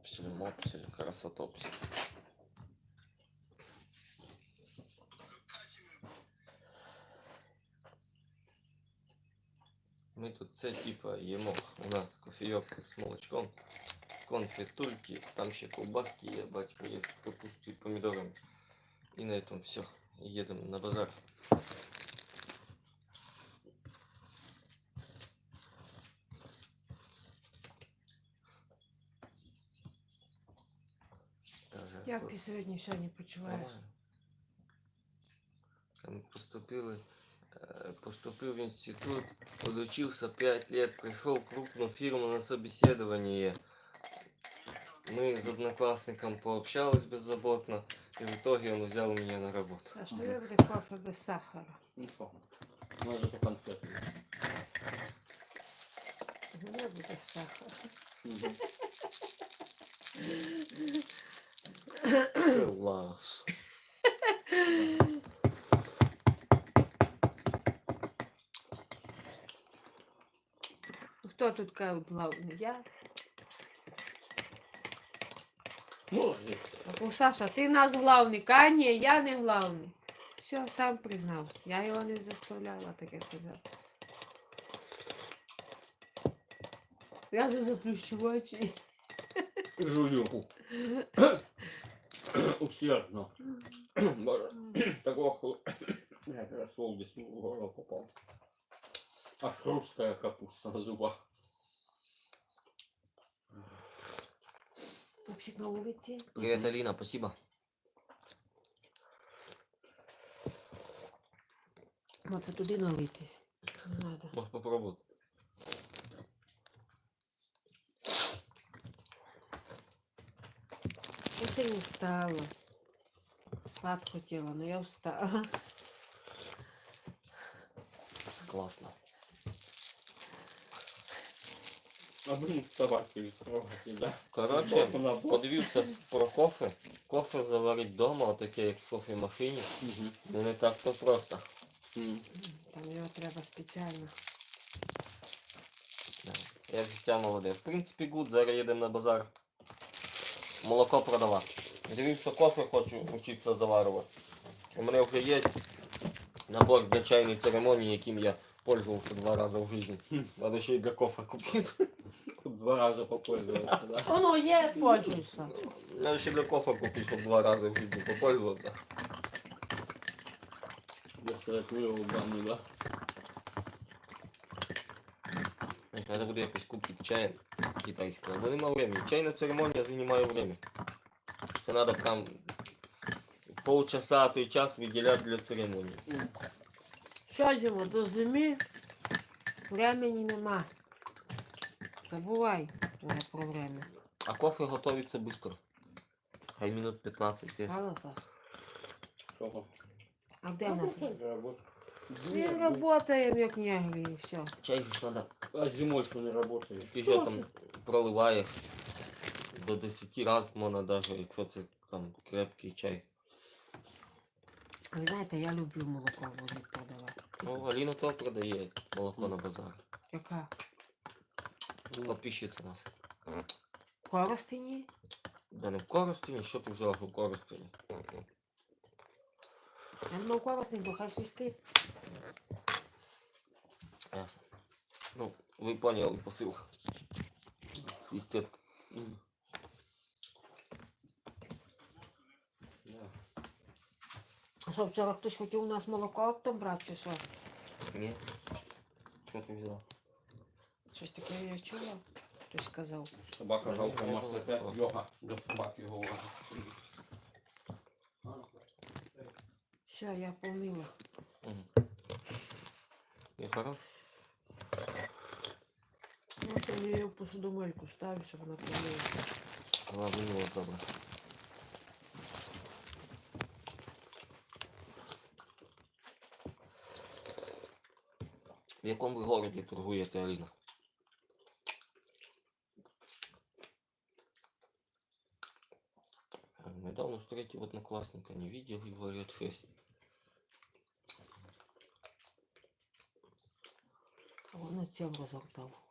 Опсель, мопсель, красотопсель. Ми тут це типа їмо. У нас кофійок з молочком, конфетульки, там ще ковбаски є, батько є з капустою і помідорами. І на этом все. Їдемо на базар. Як ти сьогодні сьогодні почуваєш? поступили, э, поступил в институт, подучился 5 лет, пришел в крупную фирму на собеседование. Мы с одноклассником пообщались беззаботно, и в итоге он взял меня на работу. А що Мгм. я буде кофе без сахара? Нічого. Може по конфети. Не буде сахара. Мгм. Хто тут каже главний? Я? Може. Або Саша, ти нас главний. Ка ні, я не главний. Все, сам признався. Я його не заставляла таке казати. Я за заплющу очі. Жую. Усердно. Боже. Такого ху... Я рассол десь в горло попал. Аж хрусткая капуста на зубах. Пупсик на вулиці. Привет, Алина, спасибо. Оце туди налити. Не надо. Можешь попробовать. Я сьогодні встала. Спать хотіла, але я встала. Классно. А блин, вставать трогати, да? Бок. подивився про кофе. Кофе заварить вдома, отаке як в кофемашині. Ну не так то просто. Там його треба спеціально. Да. Я життя молоде. В принципі, гуд, зараз їдемо на базар. Молоко продавати. Дивився кофе, хочу вчитися заварювати. У мене вже є набор для чайної церемонії, яким я пользувався два рази в житті. Надо ще й для кофе купити. Два рази попользуватися, да? Воно є, пользуйся. Надо ще для кофе купити, щоб два рази в житті попользуватися. Якщо я твою убану, да? Надо буде якось купити чай китайського. Бо нема времени. Чайна церемонія займає время. Це треба там полчаса, а то й час виділяти для церемонії. Сьогодні до зими времени нема. Забувай про время. А кофе готується швидко. Хай минут 15 є. Мало Саш? Чого? А де нас? Работа. Ми працюємо як негри і все. Чай ж треба. А зимой что не работаешь? Ти що там проливаєш до 10 разів можна навіть, якщо це там крепкий чай. Ви знаєте, я люблю молоко возити продавати. Ну, Аліна то продає молоко на базар. Яка? Подписчиця наша. Коростині? Да не в Коростені, що ти взяла в Коростені? Я думав коростень, бо хай свистить. Ясно. Ну, ви поняли посил. Свистит. М. Да. А що, вчора хтось хотів у нас молоко оптом брати, чи що? Ні. Що ти взяла? Щось таке я чула. Хтось сказав. Собака жалко я масло. думаю, Йога до собаки голова. Все, я помила. Угу. Не хорош? То мені її в посудомойку ставлю, щоб вона помила. Ладно, ну добре. В якому ви городі торгуєте, Аліна? Э, Недавно встретил одноклассника, не видел его лет шесть. А воно цим розгортав.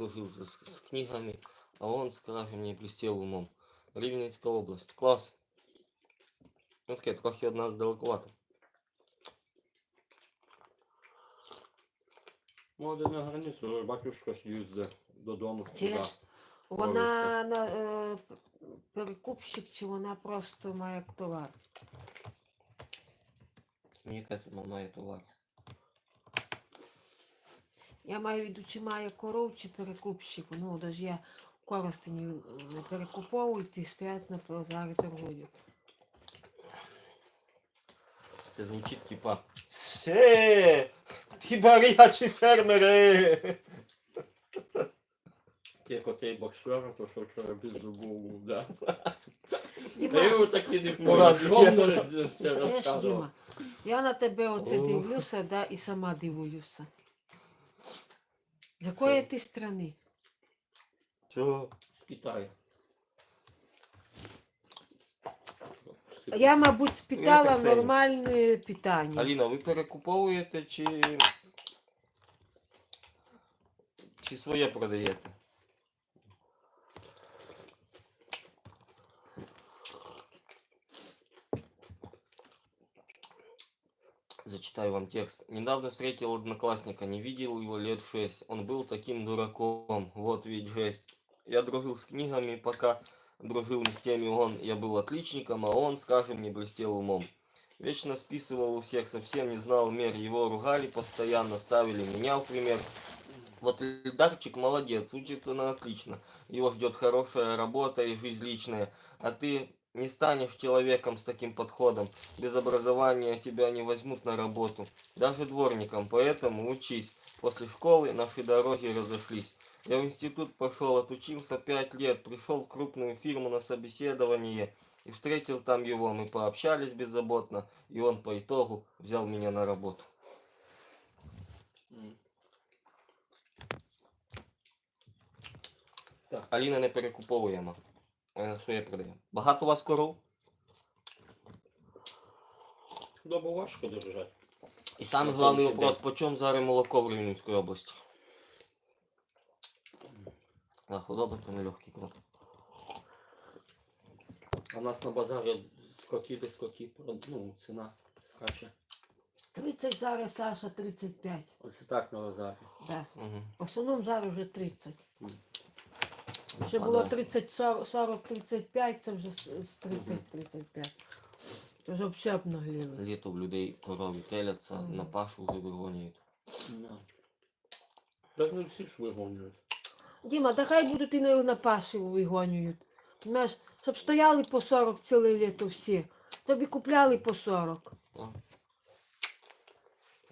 я дружил с, с книгами, а он, скажем, не блестел умом. Рівненська область. Клас. Ну таке, трохи від нас далековато. Ну, один на границю, батюшка ж їздить додому. Чи туди. ж вона на, е, перекупщик, чи вона просто має товар? Мені кажется, мама має товар. Я маю в виду, чи має коров, чи перекупщик. Ну, даже я коростені не перекуповують і стоять на базарі торгують. Це звучить типа. Все! Ті барячі фермери! Ті котей боксера, то що вчора без зубов був, да. Я його так не Ну, що розказував. Я на тебе оце дивлюся, да, і сама дивуюся. З якої ти страни? Чого? З Китаю. Я, мабуть, спитала красиві. нормальне питання. Аліна, ви перекуповуєте чи. Чи своє продаєте? Зачитаю вам текст. Недавно встретил одноклассника, не видел его лет шесть. Он был таким дураком. Вот ведь жесть. Я дружил с книгами, пока дружил не с теми он. Я был отличником, а он, скажем, не блестел умом. Вечно списывал у всех, совсем не знал мер. Его ругали постоянно, ставили меня в пример. Вот Эльдарчик молодец, учится на отлично. Его ждет хорошая работа и жизнь личная. А ты не станешь человеком с таким подходом. Без образования тебя не возьмут на работу. Даже дворником, поэтому учись. После школы наши дороги разошлись. Я в институт пошел, отучился пять лет, пришел в крупную фирму на собеседование и встретил там его. Мы пообщались беззаботно, и он по итогу взял меня на работу. М. Аліна не перекуповуємо. Вона своє продає. Багато у вас коров? Худобу важко держати. І На головний вопрос, по чому зараз молоко в Рівненській області? А, худоба це нелегкий крок. А в нас на базарі скоки до скоки, ну, ціна скаче. 30 зараз, Саша, 35. Оце так на базарі. Да. Угу. В основному зараз вже 30. Мгм. Ще було 30, 40, 40 35, це вже з з 30, 35. Це вже взагалі обнагліли. Літо в людей корови теляться, Мгм. на пашу вже вигонюють. Да. Так не всі ж вигонюють. Діма, та хай будуть і на, на паші вигонюють. Знаєш, щоб стояли по 40 ціле літо всі. Тобі купляли по 40. О,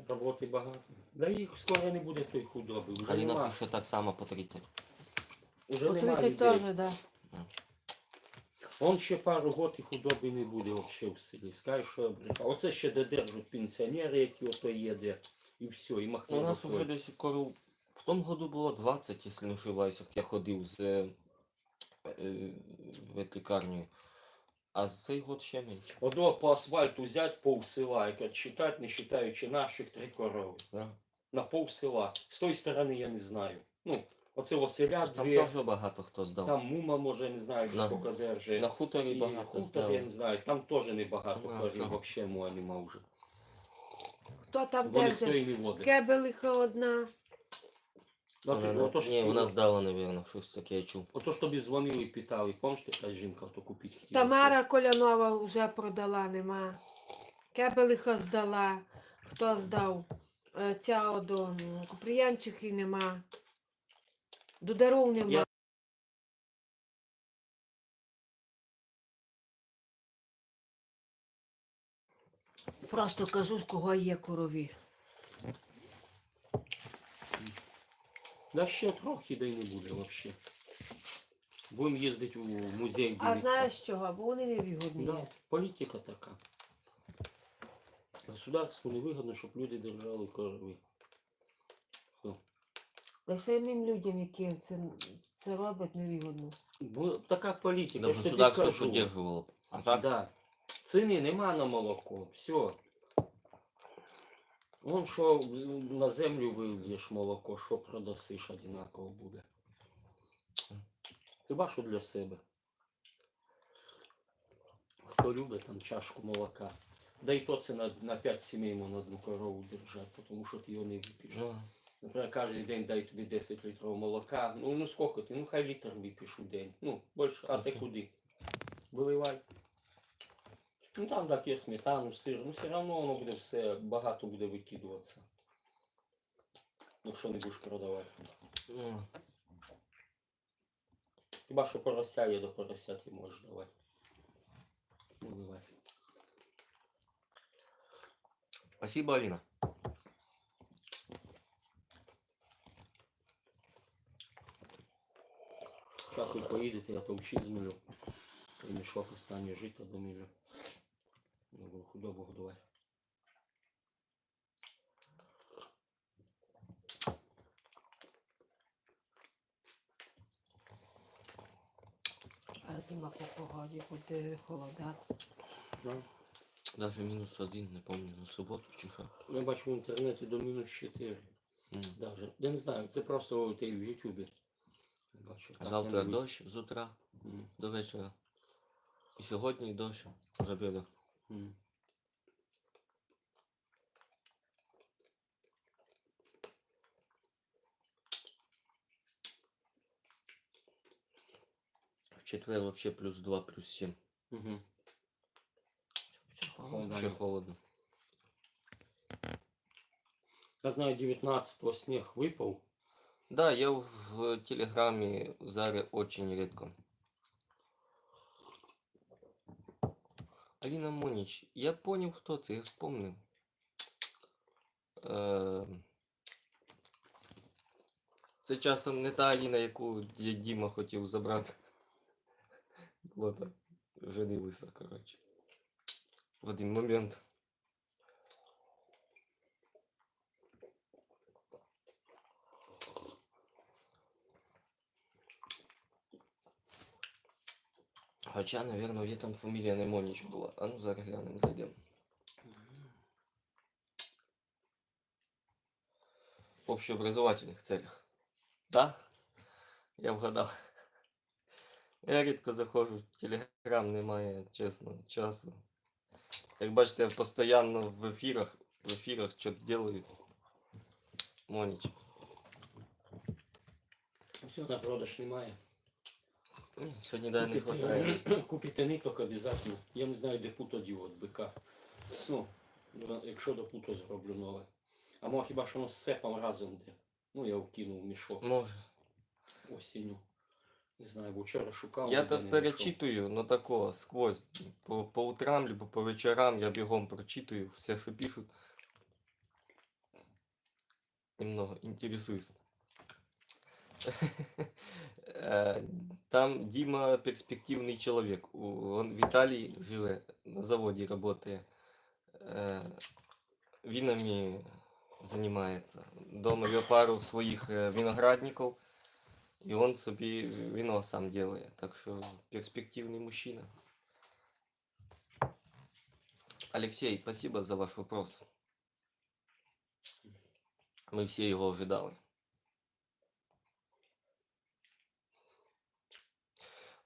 Роботи багато. Да їх скоро не буде той худоби. Вже Аліна нема. пише так само по 30. Уже нема 30 людей. теж, да. Он ще пару років худоби не буде взагалі в селі. Скажеш, що я брехав. Оце ще додержуть пенсіонери, які ото їде. І все, і махне Ну, У нас рукою. вже десь коров. В тому году було 20, якщо не ошибаюся, як я ходив з е, е, ветлікарнею. А з цей год ще менше. Одо по асфальту взять пол села, і кажуть, считать, не считаючи наших три корови. Да. На пол села. З тої сторони я не знаю. Ну, оце Василя Там дві, теж багато хто здав. там мума може не знаю, На- що держить. На хуторі І багато хутор, здав. я не знаю, там теж не багато Ага, взагалі мова нема вже. Хто там Бо ніхто держить? і не водить. Кебелиха одна. Ну, Вона- то- ото Ні, ти- вона здала, напевно, щось таке я чув. Ото ж тобі дзвонили і питали, помниш, така жінка то купити хотіла. Тамара Колянова вже продала, нема. Кебелиха здала. Хто здав? Е, Ця одо, ну, Купріянчихи нема. Дударов нема. Я- Просто кажу, в кого є корові. Да ще трохи да й не буде взагалі. Будемо їздити у музей А дивитися. знаєш чого? Бо вони невигодні. Да, політика така. Государству не вигідно, щоб люди держали корови. Та самим людям, які це, це роблять, невигодно. Бо така політика, Да, я ж тобі государство кажу. поддерживало. А так, Да. Ціни нема на молоко. Все. Вон що на землю вильєш молоко, що продасиш одинаково буде. Хіба що для себе. Хто любить там чашку молока. Да і то це на, на 5 сімей можна одну корову держати, тому що ти його не вип'єш. Ну, Наприклад, кожен день дай тобі 10 літрів молока. Ну, ну скільки ти? Ну хай літр вип'єш у день. Ну, більше, а ти Мгм. куди? Виливай. Ну там так є сметану, сир. Ну все одно воно буде все, багато буде викидуватися. Якщо не будеш продавати. ну, Хіба що порося є до порося ти можеш давати. Виливай. Спасибо, Алина. Зараз ви поїдете, я товчі змилю. І мішок останнє життя домілю. Я буду худобу годувати. А Діма по погоді буде холода. Ну, Даже минус один, не помню, на суботу чи що. Я бачу в інтернеті до мінус 4. М. Даже. Я не знаю, це просто в Ютубі. Бачу. так Завтра не дощ з утра М, до вечора. І сьогодні дощ з обіду. В четвер вообще плюс 2, плюс 7. Мгм. Холодно. Вообще холодно. Я знаю, 19-го сніг випав. Да, я в телеграме Заре очень редко. Алина Монич, я понял, кто ты, я вспомнил. Ем, Це часом не та Аліна, яку я Діма хотів забрати. Було так. Женилися, коротше. В один момент. Хоча, наверное, є там фамілія не Моніч була. А ну зараз глянемо, зайдемо. В общеобразовательних целях. Да? Я вгадав. Я рідко заходжу Телеграм, немає, чесно, часу. Як бачите, я постійно в ефірах, в ефірах що делаю. Моніч. Все, на продаж немає. Сьогодні да, не хватає. купите ниток обов'язково. Я не знаю, де путо діод бика. Ну, якщо до путо зроблю нове. А може хіба що воно з сепом разом де. Ну, я вкинув в мішок Може. осінню. Не знаю, бо вчора шукав. Я то перечитую, но такого сквозь. По, по утрам, либо по вечерам я бегом прочитываю все, что пишут. Немного интересуюсь. Э, Там Дима перспективный человек. У- Он в Италии живет, на заводе работает. Э, Винами занимается. Дома є пару своїх э, виноградников. И он собі вино сам делает. Так что перспективный мужчина. Алексей, спасибо за ваш вопрос. Мы все его ожидали.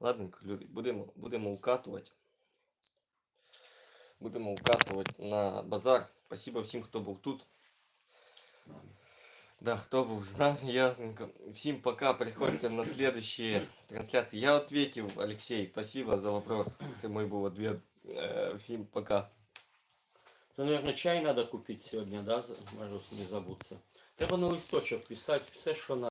Ладненько, любі, будемо, будемо укатувати. Будемо укатувати на базар. Спасибо всім, хто був тут. Да, кто был с нами, ясненько. Всем пока, приходите на следующие трансляции. Я ответил, Алексей, спасибо за вопрос. Это мой был ответ. Э, Всем пока. Це, мабуть, чай треба купити сьогодні, да? Марусь, не забудься. Треба на листочок писати все, що на.